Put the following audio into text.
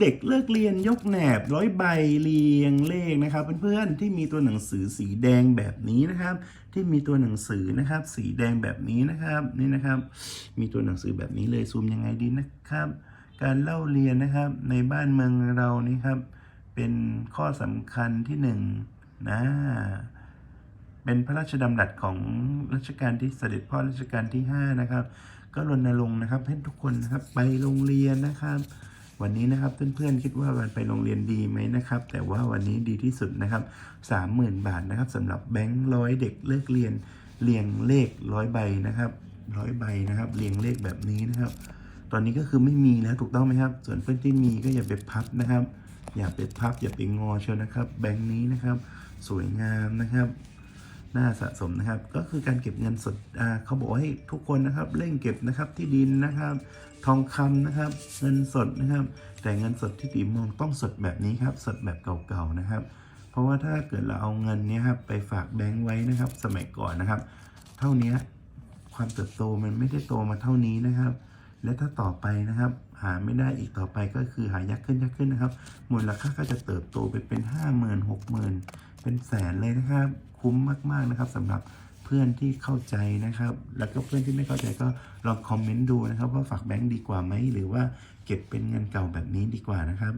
เด็กเลิกเรียนยกแหนบร้อยใบเรียงเลขนะครับเพื่อนๆที่มีตัวหนังสือสีแดงแบบนี้นะครับ ที่มีตัวหนังสือนะครับ สีแดงแบบนี้นะครับนี่นะครับ มีตัวหนังสือแบบนี้เลยซูมยังไงดีนะครับ การเล่าเรียนนะครับในบ้านเมืองเรานี่ครับ เป็นข้อสำคัญที่หนึ่งนะเป็นพระราชดำรัสของรัชกาลที่เสด็จพ่อรัชกาลที่ 5 นะครับ ก็รณรงค์นะครับให้ทุกคนนะครับไปโรงเรียนนะครับ วันนี้นะครับเพื่อนๆคิดว่าวันไปโรงเรียนดีไหมนะครับ แต่ว่าวันนี้ดีที่สุดนะครับ 30,000 บาทนะครับสำหรับแบงค์ร้อยเด็กเลิกเรียนเรียงเลขร้อยใบนะครับร้อยใบนะครับเรียงเลขแบบนี้นะครับ ตอนนี้ก็คือไม่มีแล้วถูกต้องไหมครับ ส่วนเพื่อนที่มีก็อย่าไปพับนะครับ อย่าไปพับอย่าไปงอเชียวนะครับ แบงค์นี้นะครับ สวยงามนะครับ น่าสะสมนะครับ ก็คือการเก็บเงินสดอ่าเขาบอกให้ทุกคนนะครับเร่งเก็บนะครับที่ดินนะครับ ทองคำนะครับ เงินสดนะครับ แต่เงินสดที่ตีมองต้องสดแบบนี้ครับ สดแบบเก่าๆนะครับ เพราะว่าถ้าเกิดเราเอาเงินนี้ครับไปฝากแบงค์ไว้นะครับ สมัยก่อนนะครับ เท่านี้ความเติบโตมันไม่ได้โตมาเท่านี้นะครับ และถ้าต่อไปนะครับ หาไม่ได้อีกต่อไปก็คือหายากขึ้นยากขึ้นนะครับมูลค่าก็จะเติบโตไปเป็นห้าหมื่นหกหมื่น เป็นแสนเลยนะครับ คุ้มมากๆนะครับสำหรับเพื่อนที่เข้าใจนะครับ แล้วก็เพื่อนที่ไม่เข้าใจก็ลองคอมเมนต์ดูนะครับ ว่าฝากแบงค์ดีกว่าไหมหรือว่าเก็บเป็นเงินเก่าแบบนี้ดีกว่านะครับ